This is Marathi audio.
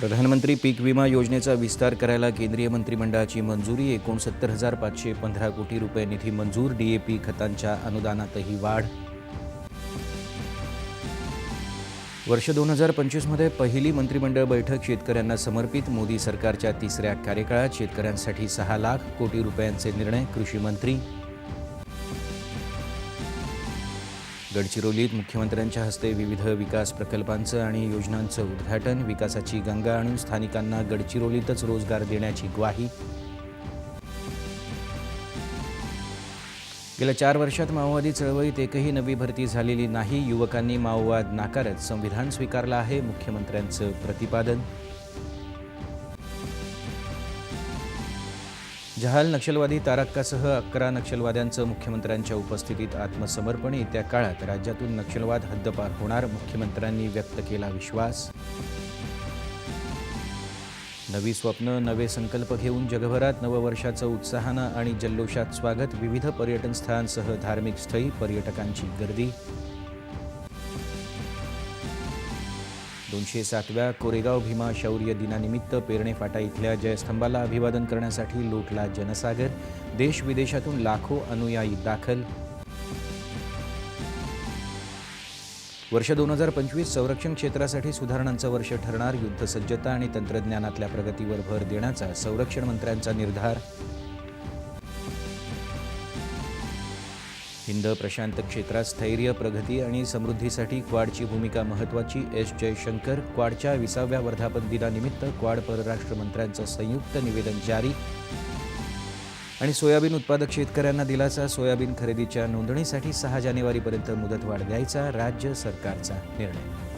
प्रधानमंत्री पीक विमा योजनेचा विस्तार करायला केंद्रीय मंत्रिमंडळाची मंजुरी एकोणसत्तर हजार पाचशे पंधरा कोटी रुपये निधी मंजूर डीएपी खतांच्या अनुदानातही वाढ. वर्ष दोन हजार पंचवीसमध्ये पहिली मंत्रिमंडळ बैठक शेतकऱ्यांना समर्पित मोदी सरकारच्या तिसऱ्या कार्यकाळात शेतकऱ्यांसाठी सहा लाख कोटी रुपयांचे निर्णय कृषी मंत्री गडचिरोलीत मुख्यमंत्र्यांच्या हस्ते विविध विकास प्रकल्पांचं आणि योजनांचं उद्घाटन. विकासाची गंगा आणून स्थानिकांना गडचिरोलीतच रोजगार देण्याची ग्वाही. गेल्या चार वर्षात माओवादी चळवळीत एकही नवी भरती झालेली नाही. युवकांनी माओवाद नाकारत संविधान स्वीकारलं आहे. मुख्यमंत्र्यांचं प्रतिपादन. जहाल नक्षलवादी तारक्कासह अकरा नक्षलवाद्यांचं मुख्यमंत्र्यांच्या उपस्थितीत आत्मसमर्पण येत्या काळात राज्यातून नक्षलवाद हद्दपार होणार मुख्यमंत्र्यांनी व्यक्त केला विश्वास. नवी स्वप्न नवे संकल्प घेऊन जगभरात नववर्षाचं उत्साहानं आणि जल्लोषात स्वागत विविध पर्यटन स्थळांसह धार्मिक स्थळी पर्यटकांची गर्दी. दोनशे सातव्या कोरेगाव भीमा शौर्य दिनानिमित्त पेरणे फाटा इथल्या जयस्तंभाला अभिवादन करण्यासाठी लोटला जनसागर देश विदेशातून लाखो अनुयायी दाखल. वर्ष दोन हजार पंचवीस संरक्षण क्षेत्रासाठी सुधारणांचं वर्ष ठरणार युद्धसज्जता आणि तंत्रज्ञानातल्या प्रगतीवर भर देण्याचा संरक्षण मंत्र्यांचा निर्धार. हिंद प्रशांत क्षेत्रात स्थैर्य प्रगती आणि समृद्धीसाठी क्वाडची भूमिका महत्त्वाची. एस जयशंकर क्वाडच्या विसाव्या वर्धापन दिनानिमित्त क्वाड परराष्ट्र मंत्र्यांचं संयुक्त निवेदन जारी. आणि सोयाबीन उत्पादक शेतकऱ्यांना दिलासा सोयाबीन खरेदीच्या नोंदणीसाठी सहा जानेवारीपर्यंत मुदतवाढ द्यायचा राज्य सरकारचा निर्णय.